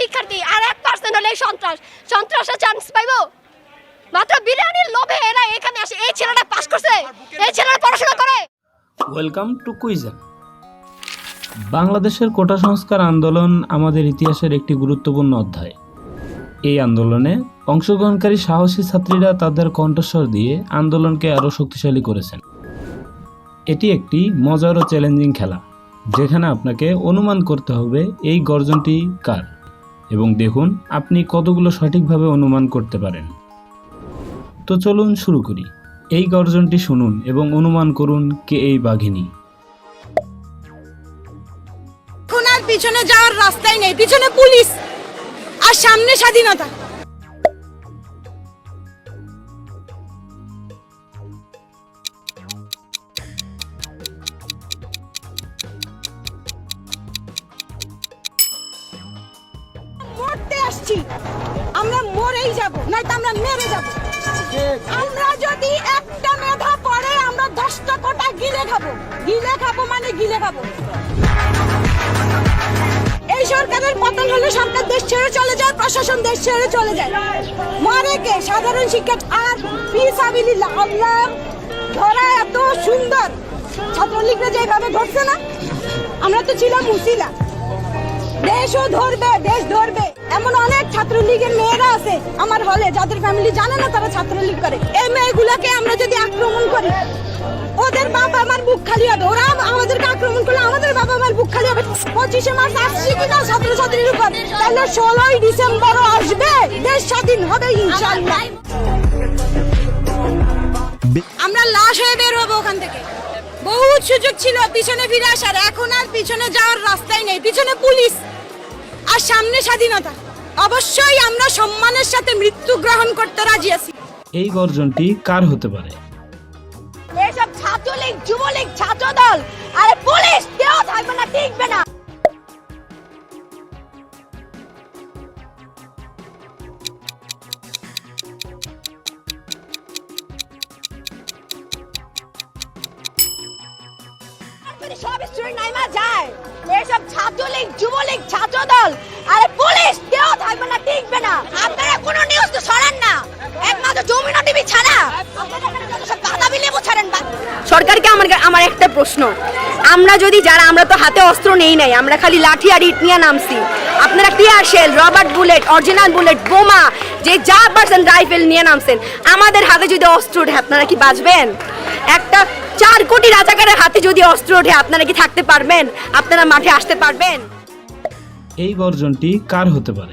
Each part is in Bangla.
শিক্ষার্থী, আর এক পার্সেন্ট হলে সন্ত্রাস। চান্স মাত্র বিরিয়ানির লোভে এরা এখানে আসে, এই ছেলেটা পাস করছে, এই ছেলেটা পড়াশোনা করে। ওয়েলকাম টু কুইজন বাংলাদেশের কোটা সংস্কার আন্দোলন আমাদের ইতিহাসের একটি গুরুত্বপূর্ণ অধ্যায়। এই আন্দোলনে অংশগ্রহণকারী সাহসী ছাত্রীরা তাদের কণ্ঠস্বর দিয়ে আন্দোলনকে আরও শক্তিশালী করেছেন। এটি একটি মজার ও চ্যালেঞ্জিং খেলা, যেখানে আপনাকে অনুমান করতে হবে এই গর্জনটি কার? এবং দেখুন, আপনি কতগুলো সঠিকভাবে অনুমান করতে পারেন। তো চলুন শুরু করি। এই গর্জনটি শুনুন এবং অনুমান করুন, কে এই বাঘিনী? পিছনে যাওয়ার রাস্তাই নেই, পিছনে পুলিশ আর সামনে স্বাধীনতা। এই সরকারের পতন হলে সরকার দেশ ছেড়ে চলে যায়, প্রশাসন দেশ ছেড়ে চলে যায়। মরে কে? সাধারণ শিক্ষা আর পিসাবিলিল্লাহ আল্লাহ ধরা এত সুন্দর। ছাত্রলীগরা যেভাবে ধরছে না, আমরা তো ছিলাম মুসিলা দেশও ধরবে, দেশ ধরবে। এমন অনেক ছাত্রলীগের মেয়েরা আছে আমার হলে, যাদের ফ্যামিলি জানে না তারা ছাত্রলীগ করে। এই মেয়েগুলোকে আমরা যদি আক্রমণ করি ওদের বাবা আমার বুক খালি হবে। ওরা আমাদেরকে আক্রমণ করলে আমাদের বাবা আমার বুক খালি হবে। পঁচিশে মার্চ আসছে কিনা ছাত্রছাত্রীর উপর। তাহলে ষোলোই ডিসেম্বরও আসবে। দেশ স্বাধীন হবে ইনশাল্লাহ আমরা লাশ হয়ে বের হব ওখান থেকে। বহুত সুযোগ ছিল পিছনে ফিরে আসার। এখন আর পিছনে যাওয়ার রাস্তাই নেই। পিছনে পুলিশ আর সামনে স্বাধীনতা। অবশ্যই আমরা সম্মানের সাথে মৃত্যু গ্রহণ করতে রাজি আছি। এই গর্জনটি কার হতে পারে? এইসব ছাত্রলীগ, যুবলীগ ছাত্র দল আরে পুলিশ, কেউ থাকবে না, টিকবে না। ছাত্র দল আরে পুলিশ, কেউ থাকবে না, টিকবে না। আপনারা কোনো নিউজ তো ছড়ান না। একমাত্র জমিনা টিভি ছাড়া। আপনারা এখানে যত সব বাতাবি লেবু ছাড়েন সরকারকে আমার আমার একটা প্রশ্ন। আমরা যদি যারা আমরা তো হাতে অস্ত্র নেই নাই আমরা খালি লাঠি আর ইট নিয়ে নামছি। আপনারা tear shell rubber bullet original bullet বোমা যে যা পারছেন রাইফেল নিয়ে নামছেন আমাদের হাতে যদি অস্ত্র ওঠে আপনারা কি বাঁচবেন? একটা চার কোটি রাজাকারের হাতে যদি অস্ত্র ওঠে আপনারা কি থাকতে পারবেন? আপনারা মাঠে আসতে পারবেন? এই গর্জনটি কার হতে পারে?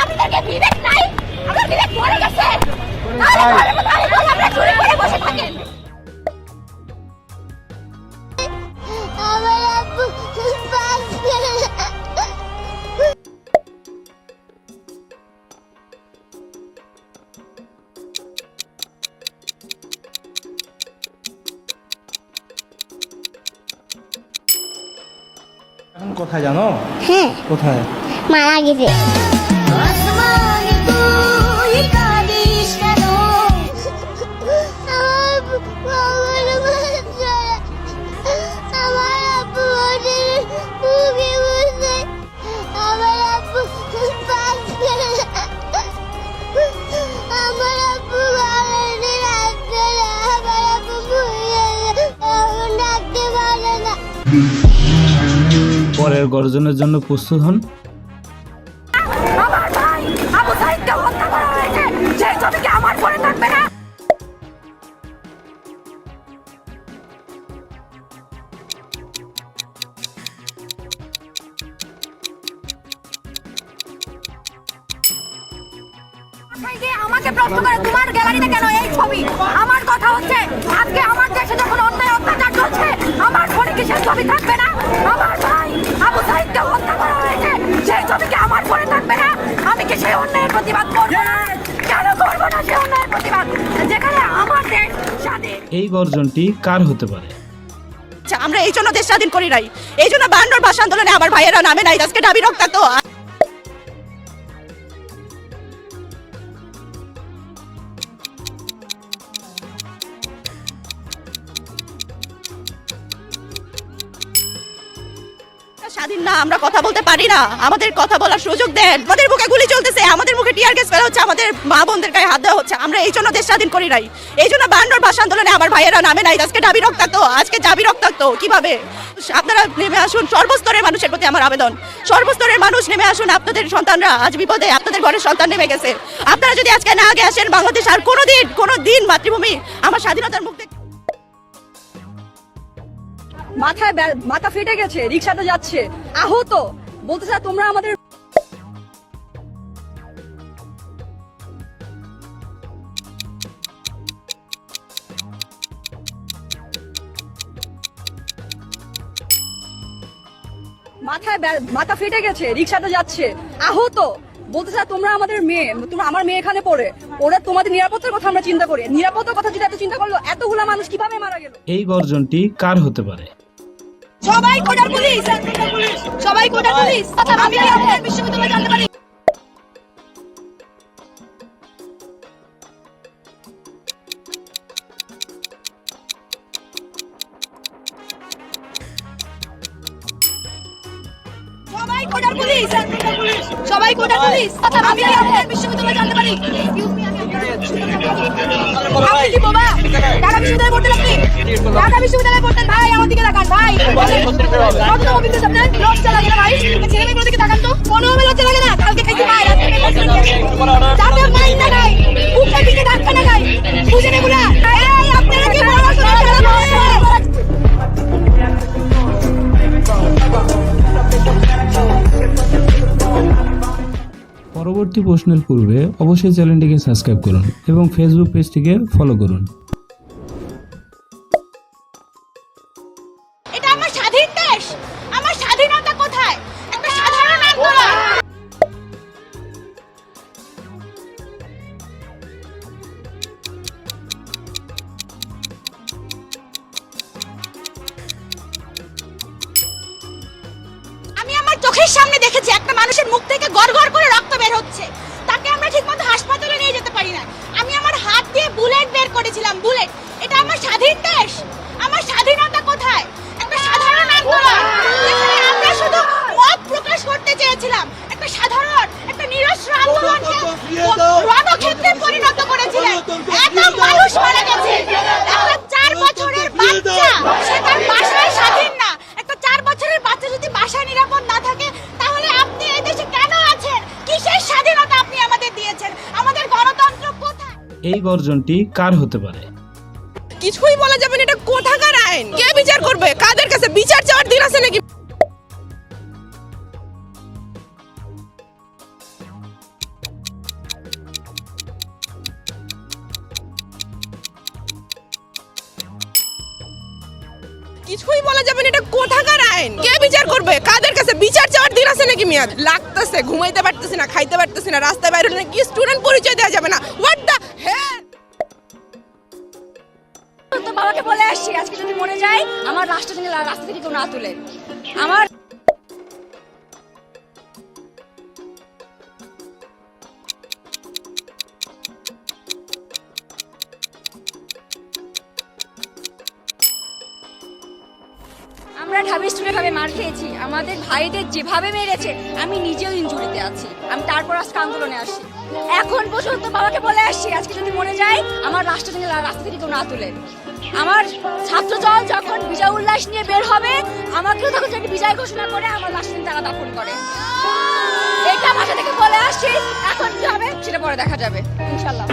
আপনাদেরকে বিবেক নাই? আমার বিবেক মরে গেছে। আপনারা চুরি কোথায় জানো? হ্যাঁ। কোথায়? মারা গেছে। পাহাড়ের গর্জনের জন্য প্রস্তুত হন। আমার কথা হচ্ছে, আজকে আমার দেশে যখন অন্যায় অত্যাচার চলছে, আমার ফোনে কিসের ছবি থাকবে না? সে অন্যায়ের প্রতিবাদ করব কেন করব না সে অন্যায়ের প্রতিবাদ? যেখানে আমাদের স্বাধীন। এই গর্জনটি কার হতে পারে? আচ্ছা, আমরা এই জন্য দেশ স্বাধীন করি নাই। এই জন্য বান্ডর ভাষা আন্দোলনে আমার ভাইয়েরা নামে নাই আজকে দাবি রক্তাক্ত। স্বাধীন না, আমরা কথা বলতে পারি না। আমাদের কথা বলার সুযোগ দেন। আমাদের মুখে গুলি চলতেছে। আমাদের মুখে টিয়ার গ্যাস ফেলা হচ্ছে। আমাদের মা বোনদের গায়ে হাত দেওয়া হচ্ছে। আমরা এই জন্য দেশ স্বাধীন করি নাই। এই জন্য বায়ান্নর ভাষা আন্দোলনে আমার ভাইয়েরা নামে নাই। আজকে দাবি রক্তাক্ত। আজকে দাবি রক্তাক্ত। কীভাবে? আপনারা নেমে আসুন। সর্বস্তরের মানুষের প্রতি আমার আবেদন। সর্বস্তরের মানুষ নেমে আসুন। আপনাদের সন্তানরা আজ বিপদে, আপনাদের ঘরের সন্তান নেমে গেছে। আপনারা যদি আজকে না আগে আসেন, বাংলাদেশ আর কোনোদিন কোনো দিন মাতৃভূমি আমার স্বাধীনতার মুখ দেখতে মাথায় মাথা ফেটে গেছে রিক্সাতে যাচ্ছে। আহত! তোমরা আমাদের মাথা ফেটে গেছে রিক্সাতে যাচ্ছে। আহত! বলতে চাই তোমরা আমাদের মেয়ে, তোমরা আমার মেয়ে এখানে পড়ে। ওরা তোমাদের নিরাপত্তার কথা আমরা চিন্তা করি। নিরাপত্তার কথা যদি এত চিন্তা করল, এতগুলা মানুষ কীভাবে মারা গেল? এই গর্জনটি কার হতে পারে? সবাই কোটার পুলিশ! সবাই কোটার পুলিশ! আমি বিশ্ববিদ্যালয়ে জানতে পারি। সবাই কোটার পুলিশ! সবাই কোটার পুলিশ! আমি বিশ্ববিদ্যালয়ে জানতে পারি। ঢাকা বিশ্ববিদ্যালয়ে পড়তেন? ভাই আমার দিকে তাকান ভাই কত অভিজ্ঞতা আপনার লজ্জা লাগে না ভাই? ছেলে মেয়েগুলোর দিকে তাকান তো কোনো হবে লজ্জা লাগে না? কালকে খাইছি ভাই রাতে মাইন না খাই বুকের দিকে ধাক্কা না খাই বুঝেন এগুলা আপনারা কি পড়াশোনা পরবর্তী প্রশ্নের পূর্বে অবশ্যই চ্যানেলটিকে সাবস্ক্রাইব করুন এবং ফেসবুক পেজটিকে ফলো করুন। চোখের সামনে দেখেছি একটা মানুষের মুখ থেকে গড়গড় করে রক্ত বের হচ্ছে। তাকে আমরা ঠিকমতো হাসপাতালে নিয়ে যেতে পারি না। আমি আমার হাত দিয়ে বুলেট বের করেছিলাম বুলেট। এটা আমার স্বাধীন দেশ। আমার স্বাধীনতা কোথায়? একটা সাধারণ আন্দোলন। আমরা শুধু মত প্রকাশ করতে চেয়েছিলাম। একটা সাধারণ একটা নিরস্ত্র আন্দোলনকে রণক্ষেত্রে পরিণত করেছিলেন। এত এই গর্জনটি কার হতে পারে? কিছুই বলা যাবে না, এটা কোথাকার আইন? কে বিচার করবে? কাদের কাছে? বিচার চাওয়ার দিন আছে নাকি? কিছুই বলা যাবে না, এটা কোথাকার আইন? কে বিচার করবে? কাদের কাছে? বিচার চাওয়ার দিন আছে নাকি মিয়া লাগতেছে, ঘুমাইতে পারতেছি না, খাইতে পারতেছি না, রাস্তায় বাইরে হলে কি স্টুডেন্ট পরিচয় দেওয়া যাবে না। হোয়াট বাবাকে বলে আসছি, আজকে যদি মরে যায়, আমার রাষ্ট্র যেন রাস্তা থেকে কেউ না তুলে। আমার আমরা ভাবে মার খেয়েছি। আমাদের ভাইদের যেভাবে মেরেছে, আমি নিজেও ইনজুরিতে আছি। আমি তারপর আজকে আন্দোলনে আসি। এখন পর্যন্ত বাবাকে বলে আসছি, আজকে যদি মরে যায়, আমার রাষ্ট্র যেন রাস্তা থেকে কেউ না তুলে। আমার ছাত্র দল যখন বিজয় উল্লাস নিয়ে বের হবে আমাকেও তখন যদি বিজয় ঘোষণা করে আমার লাশ দিন তারা দাফন করে। এটা ভাষা থেকে বলে আসছি এখন কি হবে সেটা পরে দেখা যাবে। ইনশাল্লাহ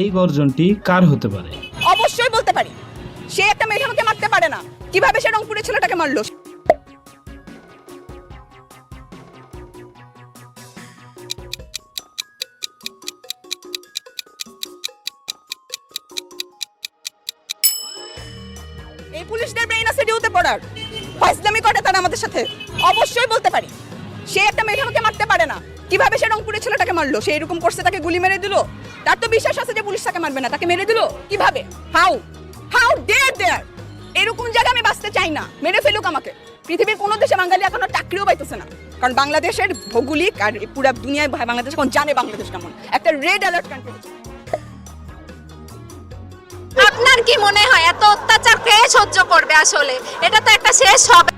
এই গর্জনটি কার হতে পারে? অবশ্যই বলতে পারি। সে একটা মেধাবীকে মারতে পারে না। কীভাবে সে রংপুরের ছেলেটাকে মারলো? সে একটা মেধাকে মারতে পারে না। কীভাবে সে রংপুরের ছেলেটাকে মারলো? সে এরকম করছে, তাকে গুলি মেরে দিল। তার তো বিশ্বাস আছে যে পুলিশ তাকে মারবে না, তাকে মেরে দিল। কীভাবে? হাউ হাউ ডেয়ার দেয়ার এরকম জায়গায় আমি বাঁচতে চাই না। মেরে ফেলুক আমাকে। পৃথিবীর কোনো দেশে বাঙালি এখনও চাকরিও পাইতেছে না। কারণ বাংলাদেশের ভৌগোলিক আর পুরো দুনিয়ায় বাংলাদেশ এখন জানে বাংলাদেশ কেমন। একটা রেড অ্যালার্ট কান্ট্রি আপনার কি মনে হয়, এত অত্যাচার কে সহ্য করবে আসলে? এটা তো একটা শেষ হবে।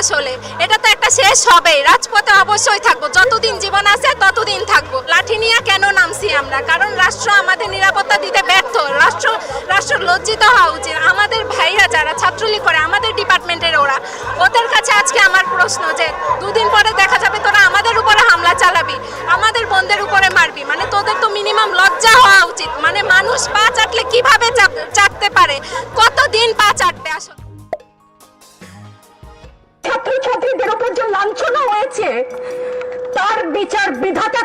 আসলে। এটা তো একটা শেষ হবে রাজপথে অবশ্যই থাকব। যতদিন জীবন আছে, ততদিন থাকব। লাঠি নিয়ে কেন নামছি আমরা? কারণ রাষ্ট্র আমাদের নিরাপত্তা দিতে ব্যর্থ। রাষ্ট্র রাষ্ট্র লজ্জিত হওয়া উচিত। আমাদের ভাইরা যারা ছাত্রলীগ করে, আমাদের ডিপার্টমেন্টের ওরা, ওদের কাছে আজকে আমার প্রশ্ন যে, দুদিন পরে দেখা যাবে তোরা আমাদের উপরে হামলা চালাবি, আমাদের বোনদের উপরে মারবি। মানে তোদের তো মিনিমাম লজ্জা হওয়া উচিত। মানে মানুষ পা চাটলে কীভাবে চাটতে পারে? কতদিন পা চাটবে আসলে? ছাত্রছাত্রীদের উপর যে লাঞ্ছনা হয়েছে, তার বিচার বিধাতা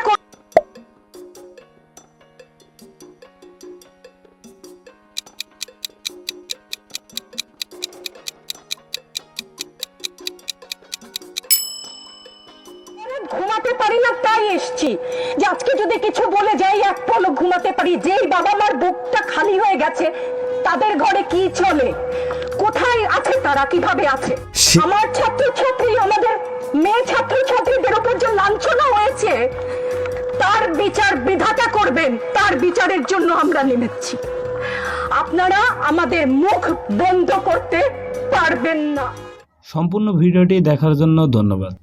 ঘুমাতে পারি না, তাই এসছি। যে আজকে যদি কিছু বলে যাই, এক পলক ঘুমাতে পারি। যেই বাবা মার বুকটা খালি হয়ে গেছে, তাদের ঘরে কি চলে? তারা কীভাবে আছে? আমার ছাত্রছাত্রী আমাদের মেয়ে ছাত্রছাত্রীদের উপর যে লাঞ্ছনা হয়েছে তার বিচার বিধাতা করবেন তার বিচারের জন্য আমরা নেমেছি। আপনারা আমাদের মুখ বন্ধ করতে পারবেন না। সম্পূর্ণ ভিডিওটি দেখার জন্য ধন্যবাদ।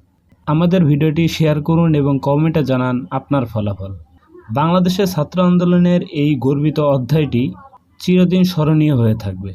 আমাদের ভিডিওটি শেয়ার করুন এবং কমেন্টে জানান আপনার ফলাফল। বাংলাদেশের ছাত্র আন্দোলনের এই গর্বিত অধ্যায়টি চিরদিন স্মরণীয় হয়ে থাকবে।